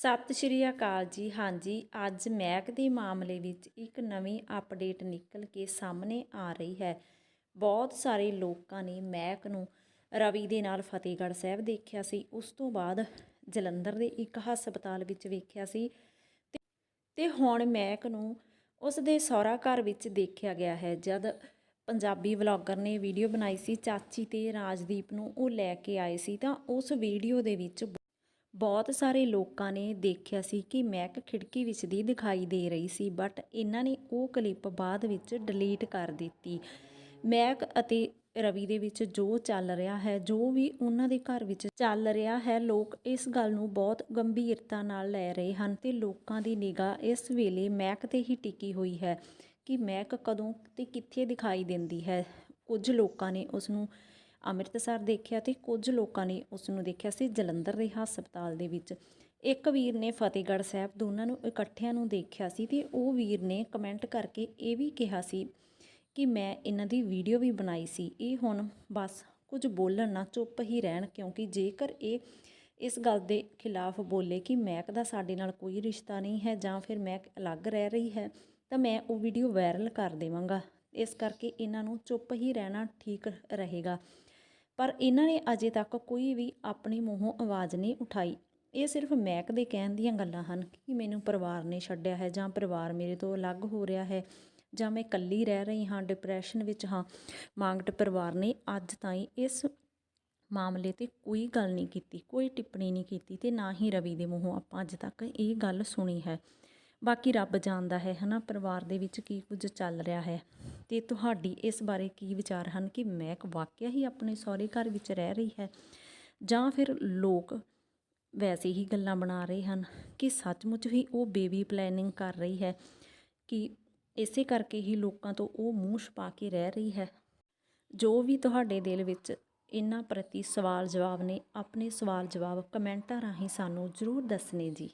ਸਤਿ ਸ਼੍ਰੀ ਅਕਾਲ ਜੀ। ਹਾਂਜੀ, ਅੱਜ ਮਹਿਕ ਦੇ ਮਾਮਲੇ ਵਿੱਚ ਇੱਕ ਨਵੀਂ ਅਪਡੇਟ ਨਿਕਲ ਕੇ ਸਾਹਮਣੇ ਆ ਰਹੀ ਹੈ। ਬਹੁਤ ਸਾਰੇ ਲੋਕਾਂ ਨੇ ਮਹਿਕ ਨੂੰ ਰਵੀ ਦੇ ਨਾਲ ਫਤਿਹਗੜ੍ਹ ਸਾਹਿਬ ਦੇਖਿਆ ਸੀ। ਉਸ ਤੋਂ ਬਾਅਦ ਜਲੰਧਰ ਦੇ ਇੱਕ ਹਸਪਤਾਲ ਵਿੱਚ ਵੇਖਿਆ ਸੀ ਤੇ- ਹੁਣ ਮਹਿਕ ਨੂੰ ਉਸ ਦੇ ਸਹੁਰਾ ਘਰ ਵਿੱਚ ਦੇਖਿਆ ਗਿਆ ਹੈ। ਜਦ ਪੰਜਾਬੀ ਵਲੌਗਰ ਨੇ ਵੀਡੀਓ ਬਣਾਈ ਸੀ, ਚਾਚੀ ਤੇ ਰਾਜਦੀਪ ਨੂੰ ਉਹ ਲੈ ਕੇ ਆਏ ਸੀ ਤਾਂ ਉਸ ਵੀਡੀਓ ਦੇ ਵਿੱਚ ਬਹੁਤ ਸਾਰੇ ਲੋਕਾਂ ਨੇ ਦੇਖਿਆ ਸੀ ਕਿ ਮੈਕ ਖਿੜਕੀ ਵਿੱਚ ਦੀ ਦਿਖਾਈ ਦੇ ਰਹੀ ਸੀ ਬਟ ਇਹਨਾਂ ਨੇ ਉਹ ਕਲਿੱਪ ਬਾਅਦ ਵਿੱਚ ਡਿਲੀਟ ਕਰ ਦਿੱਤੀ। ਮਹਿਕ ਅਤੇ ਰਵੀ ਦੇ ਵਿੱਚ ਜੋ ਚੱਲ ਰਿਹਾ ਹੈ, ਜੋ ਵੀ ਉਹਨਾਂ ਦੇ ਘਰ ਵਿੱਚ ਚੱਲ ਰਿਹਾ ਹੈ, ਲੋਕ ਇਸ ਗੱਲ ਨੂੰ ਬਹੁਤ ਗੰਭੀਰਤਾ ਨਾਲ ਲੈ ਰਹੇ ਹਨ ਤੇ ਲੋਕਾਂ ਦੀ ਨਿਗਾਹ ਇਸ ਵੇਲੇ ਮਹਿਕ ਤੇ ਹੀ ਟਿਕੀ ਹੋਈ ਹੈ ਕਿ ਮਹਿਕ ਕਦੋਂ ਤੇ ਕਿੱਥੇ ਦਿਖਾਈ ਦਿੰਦੀ ਹੈ। ਕੁਝ ਲੋਕਾਂ ਨੇ ਉਸ ਨੂੰ ਅੰਮ੍ਰਿਤਸਰ ਦੇਖਿਆ ਤੇ ਕੁਝ ਲੋਕਾਂ ਨੇ ਉਸ ਨੂੰ ਦੇਖਿਆ ਸੀ ਜਲੰਧਰ ਦੇ ਹਸਪਤਾਲ ਦੇ ਵਿੱਚ। ਇੱਕ ਵੀਰ ਨੇ ਫਤਿਹਗੜ੍ਹ ਸਾਹਿਬ ਦੋਨਾਂ ਨੂੰ ਇਕੱਠਿਆਂ ਨੂੰ ਦੇਖਿਆ ਸੀ ਤੇ ਉਹ ਵੀਰ ਨੇ ਕਮੈਂਟ ਕਰਕੇ ਇਹ ਵੀ ਕਿਹਾ ਸੀ ਕਿ ਮੈਂ ਇਹਨਾਂ ਦੀ ਵੀਡੀਓ ਵੀ ਬਣਾਈ ਸੀ। ਇਹ ਹੁਣ ਬਸ ਕੁਝ ਬੋਲਣ ਨਾ, ਚੁੱਪ ਹੀ ਰਹਿਣ, ਕਿਉਂਕਿ ਜੇਕਰ ਇਹ ਇਸ ਗੱਲ ਦੇ ਖਿਲਾਫ ਬੋਲੇ ਕਿ ਮੈਕ ਦਾ ਸਾਡੇ ਨਾਲ ਕੋਈ ਰਿਸ਼ਤਾ ਨਹੀਂ ਹੈ ਜਾਂ ਫਿਰ ਮੈਕ ਅਲੱਗ ਰਹਿ ਰਹੀ ਹੈ, ਤਾਂ ਮੈਂ ਉਹ ਵੀਡੀਓ ਵਾਇਰਲ ਕਰ ਦੇਵਾਂਗਾ। ਇਸ ਕਰਕੇ ਇਹਨਾਂ ਨੂੰ ਚੁੱਪ ਹੀ ਰਹਿਣਾ ਠੀਕ ਰਹੇਗਾ। ਪਰ ਇਹਨਾਂ ਨੇ ਅਜੇ ਤੱਕ ਕੋਈ ਵੀ ਆਪਣੇ ਮੂੰਹੋਂ ਆਵਾਜ਼ ਨਹੀਂ ਉਠਾਈ। ਇਹ ਸਿਰਫ ਮੈਕ ਦੇ ਕਹਿਣ ਦੀਆਂ ਗੱਲਾਂ ਹਨ ਕਿ ਮੈਨੂੰ ਪਰਿਵਾਰ ਨੇ ਛੱਡਿਆ ਹੈ ਜਾਂ ਪਰਿਵਾਰ ਮੇਰੇ ਤੋਂ ਅਲੱਗ ਹੋ ਰਿਹਾ ਹੈ ਜਾਂ ਮੈਂ ਇਕੱਲੀ ਰਹਿ ਰਹੀ ਹਾਂ ਡਿਪਰੈਸ਼ਨ ਵਿੱਚ ਹਾਂ। ਮਾਂਗਟ ਪਰਿਵਾਰ ਨੇ ਅੱਜ ਤਾਈਂ ਇਸ ਮਾਮਲੇ ਤੇ ਕੋਈ ਗੱਲ ਨਹੀਂ ਕੀਤੀ, ਕੋਈ ਟਿੱਪਣੀ ਨਹੀਂ ਕੀਤੀ ਤੇ ਨਾ ਹੀ ਰਵੀ ਦੇ ਮੂੰਹੋਂ ਆਪਾਂ ਅੱਜ ਤੱਕ ਇਹ ਗੱਲ ਸੁਣੀ ਹੈ। ਬਾਕੀ ਰੱਬ ਜਾਣਦਾ ਹੈ, ਹਨਾ? ਪਰਿਵਾਰ ਦੇ ਵਿੱਚ ਕੀ ਕੁਝ ਚੱਲ ਰਿਹਾ ਹੈ। ਤੇ ਤੁਹਾਡੀ ਇਸ ਬਾਰੇ ਕੀ ਵਿਚਾਰ ਹਨ ਕਿ ਮਹਿਕ ਵਾਕਿਆ ਹੀ ਆਪਣੇ ਸਹੁਰੇ ਘਰ ਵਿੱਚ ਰਹਿ ਰਹੀ ਹੈ? ਜਾਂ ਫਿਰ ਲੋਕ ਵੈਸੇ ਹੀ ਗੱਲਾਂ ਬਣਾ ਰਹੇ ਹਨ ਕਿ ਸੱਚਮੁੱਚ ਹੀ ਉਹ ਬੇਬੀ ਪਲੈਨਿੰਗ ਕਰ ਰਹੀ ਹੈ ਕਿ ਇਸੇ ਕਰਕੇ ਹੀ ਲੋਕਾਂ ਤੋਂ ਉਹ ਮੂੰਹ ਛਪਾ ਕੇ ਰਹਿ ਰਹੀ ਹੈ? ਜੋ ਵੀ ਤੁਹਾਡੇ ਦਿਲ ਵਿੱਚ ਇਹਨਾਂ ਪ੍ਰਤੀ ਸਵਾਲ ਜਵਾਬ ਨੇ, ਆਪਣੇ ਸਵਾਲ ਜਵਾਬ ਕਮੈਂਟਾਂ ਰਾਹੀਂ ਸਾਨੂੰ ਜ਼ਰੂਰ ਦੱਸਣੇ ਜੀ।